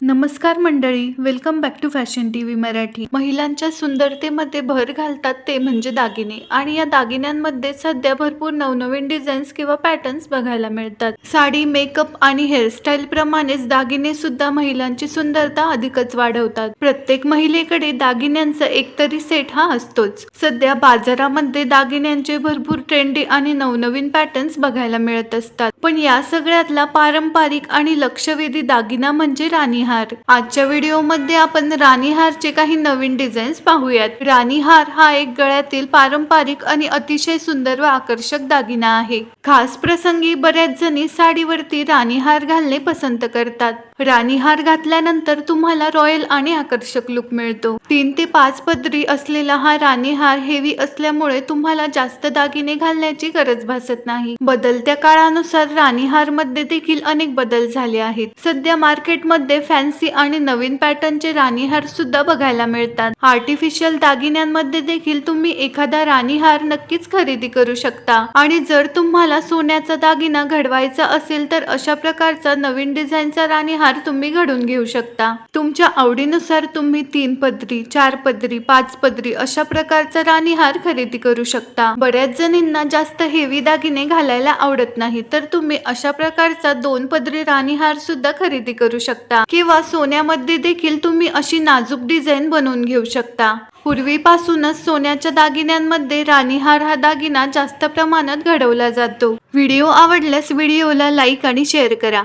नमस्कार मंडळी welcome back to fashion T V Marathi. महिलांच्या सुंदरतेमध्ये भर घालतात ते म्हणजे दागिने आणि या दागिन्यांमध्ये सध्या भरपूर नवनवीन डिझाईन्स किंवा पॅटर्न्स बघायला मिळतात. साडी मेकअप आणि हेअरस्टाईल प्रमाणेच दागिने सुद्धा महिलांची सुंदरता अधिकच वाढवतात. प्रत्येक महिलेकडे दागिन्यांचा एकतरी सेट हा असतोच. सध्या बाजारामध्ये दागिन्यांचे भरपूर ट्रेंडी आणि नवनवीन पॅटर्न्स बघायला मिळत असतात. पण या सगळ्यातला पारंपरिक आणि लक्षवेधी दागिना म्हणजे राणी राणीहार. आजच्या व्हिडिओमध्ये आपण राणीहारचे काही नवीन डिझाईन्स पाहूयात. राणीहार हा एक गळ्यातील पारंपरिक आणि अतिशय सुंदर व आकर्षक दागिना आहे. खास प्रसंगी बऱ्याच जणी साडीवरती राणीहार घालणे पसंत करतात. राणीहार घातल्यानंतर तुम्हाला रॉयल आणि आकर्षक लुक मिळतो. तीन ते पाच पदरी असलेला हा राणीहार हेवी असल्यामुळे तुम्हाला जास्त दागिने घालण्याची गरज भासत नाही. बदलत्या काळानुसार राणीहारमध्ये देखील अनेक बदल झाले आहेत. सध्या मार्केटमध्ये फॅन्सी आणि नवीन पॅटर्नचे राणीहार सुद्धा बघायला मिळतात. आर्टिफिशियल दागिन्यांमध्ये देखील तुम्ही एखादा राणीहार नक्कीच खरेदी करू शकता. आणि जर तुम्हाला सोन्याचा दागिना घडवायचा असेल तर अशा प्रकारचा नवीन डिझाईनचा राणीहार तुम्ही घडून घेऊ शकता. तुमच्या आवडीनुसार तुम्ही तीन पदरी चार पदरी पाच पदरी अशा प्रकारचा राणीहार खरेदी करू शकता. बऱ्याच जणींना जास्त हेवी दागिने घालायला आवडत नाही तर तुम्ही अशा प्रकारचा दोन पदरी राणीहार सुद्धा खरेदी करू शकता. किंवा सोन्यामध्ये देखील तुम्ही अशी नाजूक डिझाईन बनवून घेऊ शकता. पूर्वीपासूनच सोन्याच्या दागिन्यांमध्ये राणीहार हा दागिना जास्त प्रमाणात घडवला जातो. व्हिडिओ आवडल्यास व्हिडिओला लाईक आणि शेअर करा.